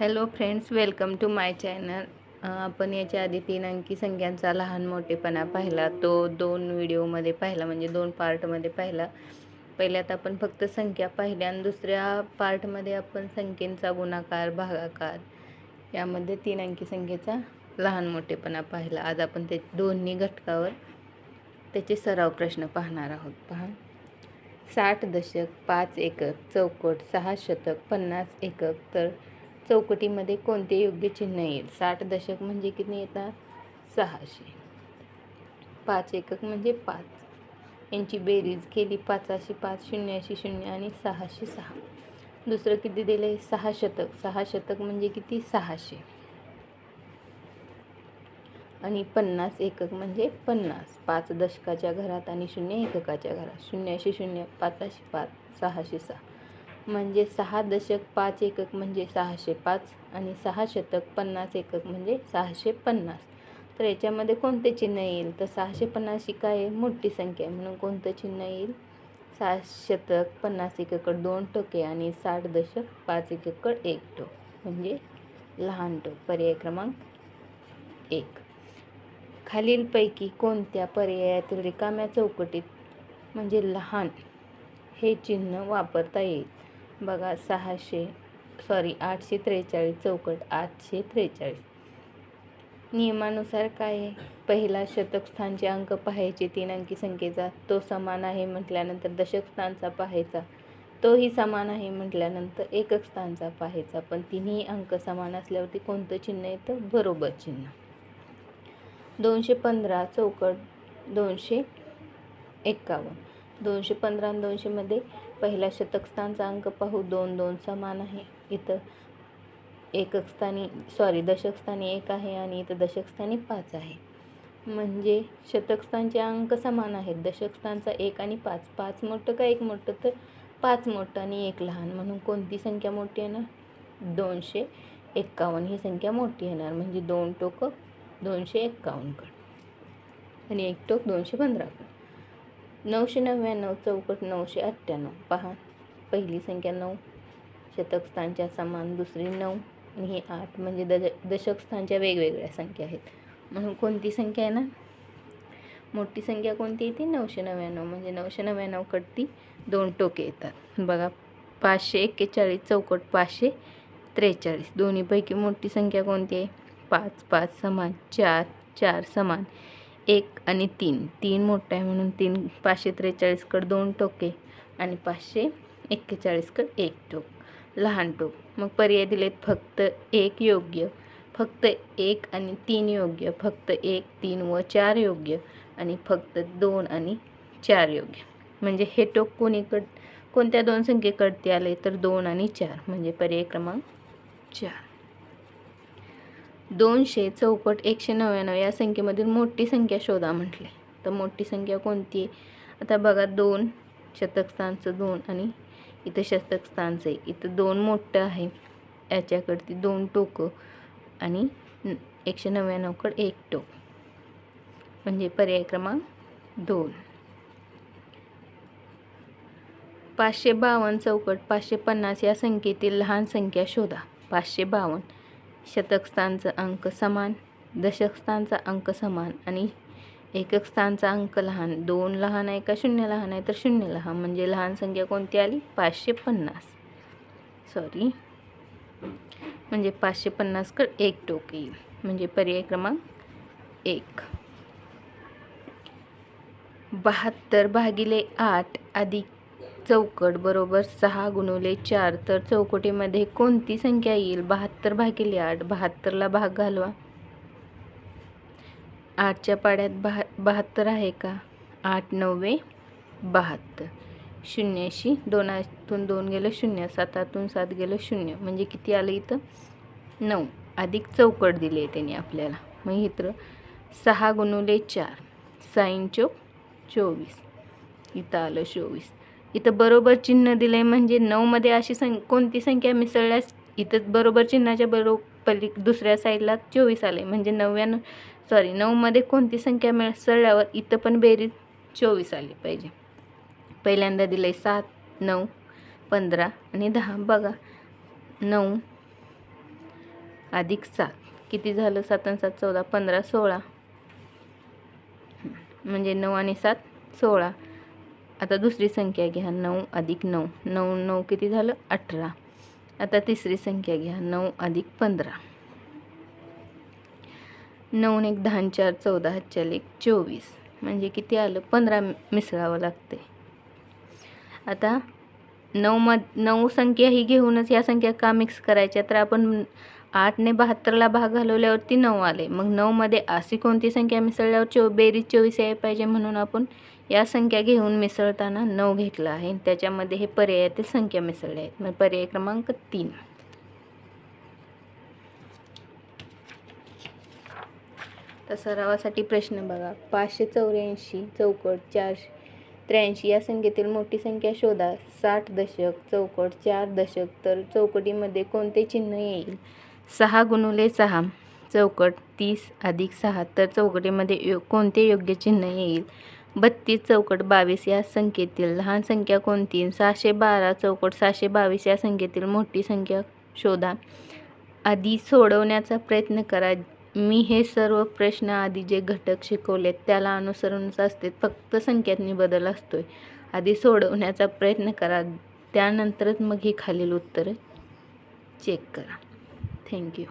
Hello friends welcome to my channel. आपण याच्या आधी तीन अंकी संख्यांचा लहान मोठेपणा पाहिला. तो दोन व्हिडिओमध्ये पाहिला म्हणजे दोन पार्टमध्ये पाहिला. पहिल्यात आपण फक्त संख्या पाहिल्या आणि दुसऱ्या पार्टमध्ये आपण संख्येचा गुणाकार भागाकार यामध्ये तीन अंकी संख्येचा लहान मोठेपणा पाहिला. आज आपण ते दोन्ही घटकावर त्याचे सराव प्रश्न पाहणार आहोत. पहा. साठ दशक पाच एकक चौकट सहा शतक पन्नास एकक तर चौकटीमध्ये कोणते योग्य चिन्ह येईल? साठ दशक म्हणजे किती? येतात सहाशे. पाच एकक म्हणजे पाच. यांची बेरीज केली पाचाशे पाच शून्याशी शून्य आणि सहाशे सहा. दुसरं किती दिलं? सहा शतक. सहा शतक म्हणजे किती? सहाशे. आणि पन्नास एकक म्हणजे पन्नास. पाच दशकाच्या घरात आणि शून्य एककाच्या घरात. शून्याशी शून्य पाचाशे पाच सहाशे सहा. म्हणजे सहा दशक पाच एकक म्हणजे सहाशे पाच आणि सहा शतक पन्नास एकक म्हणजे सहाशे पन्नास. तर याच्यामध्ये कोणते चिन्ह येईल? तर सहाशे पन्नास ही काय आहे? मोठी संख्या आहे. म्हणून कोणतं चिन्ह येईल? सहा शतक पन्नास एककड दोन टोके आणि साठ दशक पाच एककड एक टोक. म्हणजे लहान टोक. पर्याय क्रमांक एक. खालीलपैकी कोणत्या पर्यायातील रिकाम्या चौकटीत म्हणजे लहान हे चिन्ह वापरता येईल? बघा सहाशे सॉरी आठशे त्रेचाळीस चौकट आठशे त्रेचाळीस. नियमानुसार काय आहे? पहिला शतक स्थानचे अंक पाहायचे तीन अंकी संख्येचा. तो समान आहे म्हटल्यानंतर दशक स्थानचा पाहायचा. तोही समान आहे म्हटल्यानंतर एकक स्थानचा पाहायचा. पण तिन्ही अंक समान असल्यावरती कोणतं चिन्ह येतं? बरोबर चिन्ह. दोनशे पंधरा चौकट दोनशे एक्कावन्न दोनशे पंधरा आणि दोनशेमध्ये पहिला शतकस्थानचा अंक पाहू दोन दोन समान आहे. इथं एककस्थानी सॉरी दशकस्थानी एक आहे आणि इथं दशकस्थानी पाच आहे. म्हणजे शतकस्थानचे अंक समान आहेत. दशकस्थानचा एक आणि पाच. पाच मोठं का एक मोठं? तर पाच मोठं आणि एक लहान. म्हणून कोणती संख्या मोठी येणार? दोनशे एक्कावन्न. ही संख्या मोठी येणार. म्हणजे दोन टोकं दोनशे एक्कावन्नकडं आणि एक टोक दोनशे पंधराकडं नऊशे नव्याण्णव चौकट नऊशे अठ्ठ्याण्णव. पहा पहिली संख्या नऊ शतकस्थानच्या समान दुसरी नऊ आणि ही आठ. म्हणजे दज दशकस्थानच्या वेगवेगळ्या संख्या आहेत. म्हणून कोणती संख्या आहे ना? मोठी संख्या कोणती येते? नऊशे नव्याण्णव. म्हणजे नऊशे नव्याण्णवकडती दोन टोके येतात. बघा पाचशे एक्केचाळीस चौकट पाचशे त्रेचाळीस. दोन्हीपैकी मोठी संख्या कोणती आहे? पाच पाच समान चार चार समान. एक आणि तीन. तीन मोठं आहे म्हणून तीन पाचशे त्रेचाळीसकड दोन टोके आणि पाचशे एक्केचाळीसकड एक टोक. लहान टोक. मग पर्याय दिलेत फक्त एक योग्य. फक्त एक आणि तीन योग्य. फक्त एक तीन व चार योग्य आणि फक्त दोन आणि चार योग्य. म्हणजे हे टोक कोणीकड कोणत्या दोन संख्येकडते आले तर दोन आणि चार. म्हणजे पर्याय क्रमांक चार. दोनशे चौकट एकशे नव्याण्णव या संख्येमधील मोठी संख्या शोधा म्हटले. तर मोठी संख्या कोणती आता बघा दोन शतकस्थानचं दोन आणि इथं शतकस्थानचं आहे. इथं दोन मोठं आहे. याच्याकडती दोन टोकं आणि एकशे नव्याण्णवकडे एक टोक. म्हणजे पर्याय क्रमांक दोन. पाचशे बावन्न चौकट पाचशे पन्नास या संख्येतील लहान संख्या शोधा. पाचशे बावन्न. शतकस्थानचा अंक समान दशकस्थानचा अंक समान आणि एकक स्थानचा अंक लहान. दोन लहान आहे का? शून्य लहान आहे तर शून्य लहान. म्हणजे लहान संख्या कोणती आली? पाचशे पन्नास. सॉरी म्हणजे पाचशे पन्नासकडे एक टोक येईल. म्हणजे पर्याय क्रमांक एक. बहात्तर भागिले आठ अधिक चौकट बरोबर सहा गुणवले चार. तर चौकटीमध्ये कोणती संख्या येईल? बहात्तर भागिले आठ. बहात्तरला भाग घालवा. आठच्या पाड्यात बहा बहात्तर आहे का? आठ नव्वे बहात्तर. शून्याशी दोनातून दोन गेलं शून्य. सातातून सात गेलं शून्य. म्हणजे किती आलं इथं? नऊ. अधिक चौकट दिली आहे त्याने आपल्याला. मग इथं सहा गुणवले चार. साईन चौक चोवीस. इथं आलं चोवीस. इथं बरोबर चिन्ह दिलं आहे म्हणजे नऊमध्ये अशी सं कोणती संख्या मिसळल्यास इथं बरोबर चिन्हाच्या बरो पली दुसऱ्या साईडला चोवीस आले म्हणजे नव्याण्णव सॉरी नऊमध्ये कोणती संख्या मिसळल्यावर इथं पण बेरीज चोवीस आली पाहिजे. पहिल्यांदा दिलं आहे सात नऊ पंधरा आणि दहा. बघा नऊ अधिक सात. किती झालं? सात आणि सात चौदा पंधरा सोळा. म्हणजे नऊ आणि सात सोळा. आता दुसरी संख्या घ्या. नऊ अधिक नऊ. नऊ नऊ किती झालं? अठरा. आता तिसरी संख्या घ्या. नऊ अधिक पंधरा. नऊ एक दहा चार चौदा चार एक चोवीस. म्हणजे किती आलं? पंधरा मिसळावं लागते. आता नऊ मध नऊ संख्या ही घेऊनच या संख्या का मिक्स करायच्या? तर आपण आठने बहात्तरला भाग घालवल्यावरती नऊ आले. मग नऊमध्ये अशी कोणती संख्या मिसळल्यावर चो बेरीज चोवीस यायला पाहिजे म्हणून आपण या संख्या घेऊन मिसळताना नऊ घेतला आहे. त्याच्यामध्ये हे पर्यायातील संख्या मिसळल्या आहेत. मग पर्याय क्रमांक तीन. तर सरावासाठी प्रश्न बघा. पाचशे चौऱ्याऐंशी चौकट चारशे त्र्याऐंशी या संख्येतील मोठी संख्या शोधा. साठ दशक चौकट चार दशक तर चौकटीमध्ये कोणते चिन्ह येईल? सहा गुणुले सहा चौकट तीस अधिक सहा तर चौकटीमध्ये यो कोणते योग्य चिन्ह येईल? बत्तीस चौकट बावीस या संख्येतील. लहान संख्या कोणती? सहाशे बारा चौकट सहाशे बावीस या संख्येतील. मोठी संख्या शोधा. आधी सोडवण्याचा प्रयत्न करा. मी हे सर्व प्रश्न आधी जे घटक शिकवलेत त्याला अनुसरूनच असते. फक्त संख्यातनी बदल असतोय. आधी सोडवण्याचा प्रयत्न करा. त्यानंतरच मग ही खालील उत्तरं चेक करा. थँक्यू